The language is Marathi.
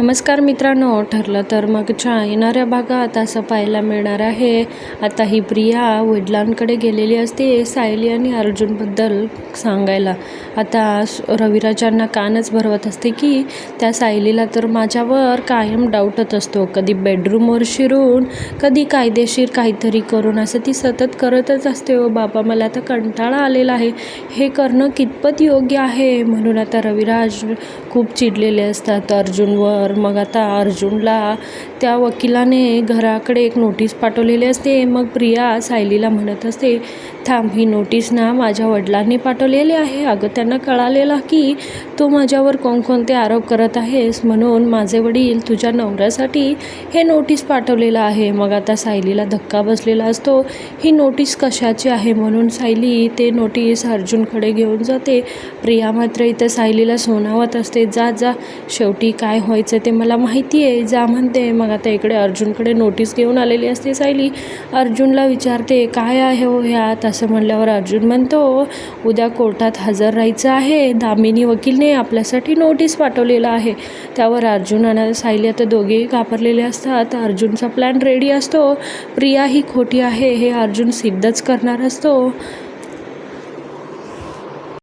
नमस्कार मित्रांनो ठरलं तर मगच्या येणाऱ्या भागात असं पाहायला मिळणार आहे. आता ही प्रिया वडिलांकडे गेलेली असते सायली आणि अर्जुनबद्दल सांगायला. आता रविराजांना कानच भरवत असते की त्या सायलीला तर माझ्यावर कायम डाऊटच असतो. कधी बेडरूमवर शिरून कधी कायदेशीर काहीतरी करून असं ती सतत करतच असते. ओ बाबा मला आता कंटाळा आलेला आहे. हे करणं कितपत योग्य आहे? म्हणून आता रविराज खूप चिडलेले असतात. अर्जुनवर तर मग आता अर्जुनला त्या वकिलाने घराकडे एक नोटीस पाठवलेली असते. मग प्रिया सायलीला म्हणत असते थांब ही नोटीस ना माझ्या वडिलांनी पाठवलेली आहे. अगं त्यांना कळालेला की तू माझ्यावर कोणकोणते आरोप करत आहेस. म्हणून माझे वडील तुझ्या नवऱ्यासाठी हे नोटीस पाठवलेलं आहे. मग आता सायलीला धक्का बसलेला असतो ही नोटीस कशाची आहे? म्हणून सायली ते नोटीस अर्जुनकडे घेऊन जाते. प्रिया मात्र इथं सायलीला सोनावत असते. जा जा शेवटी काय व्हायचं ते मला माहिती आहे. जा म्हणते मग आता इकडे अर्जुनकडे नोटीस घेऊन आलेली असते सायली. अर्जुनला विचारते काय आहे हो ह्यात? असं म्हणल्यावर अर्जुन म्हणतो उद्या कोर्टात हजर राहायचं आहे. दामिनी वकीलने आपल्यासाठी नोटीस पाठवलेलं आहे. त्यावर अर्जुन आणि सायली आता दोघेही घाबरलेले असतात. अर्जुनचा प्लॅन रेडी असतो. प्रिया ही खोटी आहे हे अर्जुन सिद्धच करणार असतो.